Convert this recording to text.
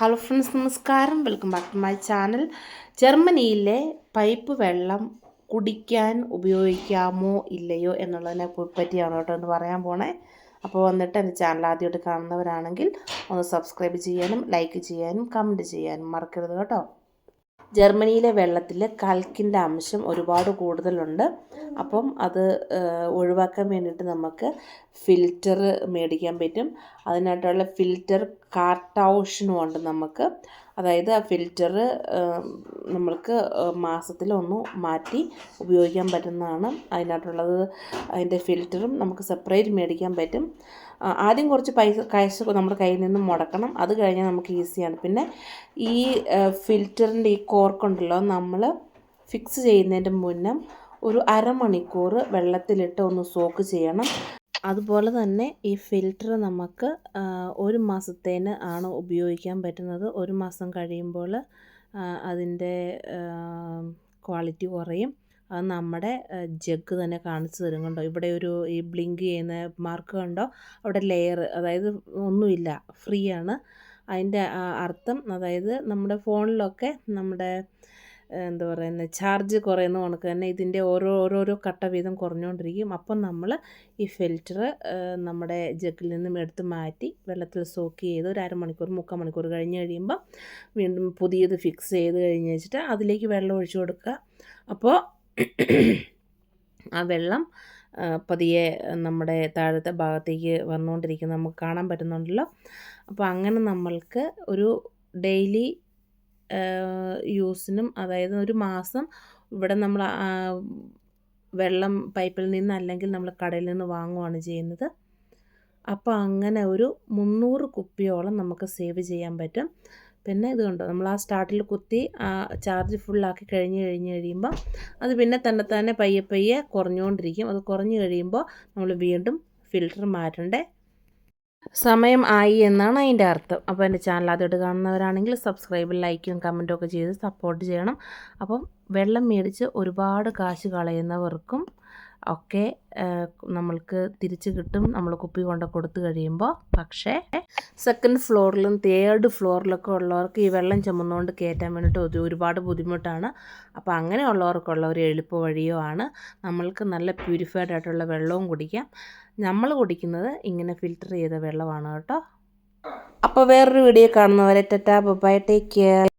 Hello friends നമസ്കാരം. Welcome back to my channel ജർമ്മനിയിലെ pipe വെള്ളം കുടിക്കാൻ ഉപയോഗിക്കാമോ ഇല്ലയോ എന്നുള്ളതിനെ പറ്റിയാണ് കേട്ടോ എന്ന് പറയാൻ പോണേ. അപ്പോൾ വന്നിട്ട് എന്റെ ചാനൽ ആദ്യമായിട്ട് കാണുന്നവരാണെങ്കിൽ ഒന്ന് സബ്സ്ക്രൈബ് ചെയ്യാനും ലൈക്ക് ചെയ്യാനും കമന്റ് ചെയ്യാനും മറക്കരുത് കേട്ടോ. ജർമ്മനിയിലെ വെള്ളത്തിൽ കൽക്കിന്റെ അംശം ഒരുപാട് കൂടുതലുണ്ട്. അപ്പം അത് ഒഴിവാക്കാൻ വേണ്ടിയിട്ട് നമുക്ക് ഫിൽറ്റർ മേടിക്കാൻ പറ്റും. അതിനായിട്ടുള്ള ഫിൽറ്റർ കാർട്ടൗഷനും ഉണ്ട് നമുക്ക്. അതായത് ആ ഫിൽറ്റർ നമ്മൾക്ക് മാസത്തിൽ ഒന്ന് മാറ്റി ഉപയോഗിക്കാൻ പറ്റുന്നതാണ്. അതിനായിട്ടുള്ളത് അതിന്റെ ഫിൽറ്ററും നമുക്ക് സെപ്പറേറ്റ് മേടിക്കാൻ പറ്റും. ആദ്യം കുറച്ച് പൈസ കാശ് നമ്മുടെ കയ്യിൽ നിന്ന് മുടക്കണം. അത് കഴിഞ്ഞാൽ നമുക്ക് ഈസിയാണ് പിന്നെ ഈ ഫിൽറ്ററിന്റെ ഈ കോർക്കുണ്ടല്ലോ നമ്മൾ ഫിക്സ് ചെയ്യുന്നതിന്റെ മുന്നേ ഒരു അരമണിക്കൂർ വെള്ളത്തിലിട്ട് ഒന്ന് സോക്ക് ചെയ്യണം. അതുപോലെ തന്നെ ഈ ഫിൽറ്റർ നമുക്ക് ഒരു മാസത്തേന് ആണ് ഉപയോഗിക്കാൻ പറ്റുന്നത്. ഒരു മാസം കഴിയുമ്പോൾ അതിന്റെ ക്വാളിറ്റി കുറയും. അത് നമ്മുടെ ജഗ് തന്നെ കാണിച്ചു തരും കണ്ടോ? ഇവിടെ ഒരു ഈ ബ്ലിങ്ക് ചെയ്യുന്ന മാർക്ക് കണ്ടോ? അവിടെ ലെയർ അതായത് ഒന്നുമില്ല ഫ്രീ ആണ് അതിന്റെ അർത്ഥം അതായത് നമ്മുടെ ഫോണിലൊക്കെ നമ്മുടെ എന്താ പറയുന്നത് ചാർജ് കുറയുന്ന കണക്ക് തന്നെ ഇതിന്റെ ഓരോ ഓരോരോ കട്ട വീതം കുറഞ്ഞുകൊണ്ടിരിക്കും. അപ്പം നമ്മൾ ഈ ഫിൽറ്റർ നമ്മുടെ ജഗ്ഗിൽ നിന്നും എടുത്ത് മാറ്റി വെള്ളത്തിൽ സോക്ക് ചെയ്ത് ഒരു അരമണിക്കൂർ മുക്കാൽ മണിക്കൂർ കഴിഞ്ഞ് കഴിയുമ്പോൾ വീണ്ടും പുതിയത് ഫിക്സ് ചെയ്ത് കഴിഞ്ഞ് വെച്ചിട്ട് അതിലേക്ക് വെള്ളം ഒഴിച്ചു കൊടുക്കുക. അപ്പോൾ ആ വെള്ളം പതിയെ നമ്മുടെ താഴത്തെ ഭാഗത്തേക്ക് വന്നുകൊണ്ടിരിക്കുന്ന നമുക്ക് കാണാൻ പറ്റുന്നുണ്ടല്ലോ. അപ്പോൾ അങ്ങനെ നമ്മൾക്ക് ഒരു ഡെയിലി യൂസിനും അതായത് ഒരു മാസം ഇവിടെ നമ്മൾ വെള്ളം പൈപ്പിൽ നിന്ന് അല്ലെങ്കിൽ നമ്മൾ കടയിൽ നിന്ന് വാങ്ങുകയാണ് ചെയ്യുന്നത്. അപ്പോൾ അങ്ങനെ ഒരു മുന്നൂറ് കുപ്പിയോളം നമുക്ക് സേവ് ചെയ്യാൻ പറ്റും. പിന്നെ ഇത് നമ്മൾ ആ സ്റ്റാർട്ടിൽ കുത്തി ചാർജ് ഫുള്ളാക്കി കഴിഞ്ഞ് കഴിഞ്ഞ് കഴിയുമ്പോൾ അത് പിന്നെ തന്നെ തന്നെ പയ്യെ പയ്യെ കുറഞ്ഞുകൊണ്ടിരിക്കും. അത് കുറഞ്ഞു കഴിയുമ്പോൾ നമ്മൾ വീണ്ടും ഫിൽറ്റർ മാറ്റണ്ടേ? സമയം ആയി എന്നാണ് അതിന്റെ അർത്ഥം. അപ്പോൾ എന്റെ ചാനൽ ആദ്യമായിട്ട് കാണുന്നവരാണെങ്കിൽ സബ്സ്ക്രൈബ് ലൈക്കും കമന്റും ഒക്കെ ചെയ്ത് സപ്പോർട്ട് ചെയ്യണം. അപ്പം വെള്ളം മേടിച്ച് ഒരുപാട് കാശ് കളയുന്നവർക്കും ഒക്കെ നമ്മൾക്ക് തിരിച്ച് കിട്ടും. നമ്മൾ കുപ്പി കൊണ്ട് കൊടുത്തു കഴിയുമ്പോൾ പക്ഷേ സെക്കൻഡ് ഫ്ലോറിലും തേർഡ് ഫ്ലോറിലൊക്കെ ഉള്ളവർക്ക് ഈ വെള്ളം ചുമന്നുകൊണ്ട് കയറ്റാൻ വേണ്ടിയിട്ട് ഒരുപാട് ബുദ്ധിമുട്ടാണ്. അപ്പോൾ അങ്ങനെയുള്ളവർക്കുള്ള ഒരു എളുപ്പ വഴിയോ ആണ് നമ്മൾക്ക് നല്ല പ്യൂരിഫൈഡ് ആയിട്ടുള്ള വെള്ളവും കുടിക്കാം. നമ്മൾ കുടിക്കുന്നത് ഇങ്ങനെ ഫിൽറ്റർ ചെയ്ത വെള്ളമാണ് കേട്ടോ. അപ്പോൾ വേറൊരു വീഡിയോ കാണുന്നവരെ ടെറ്റാ ബൈ ടേക്ക് കെയർ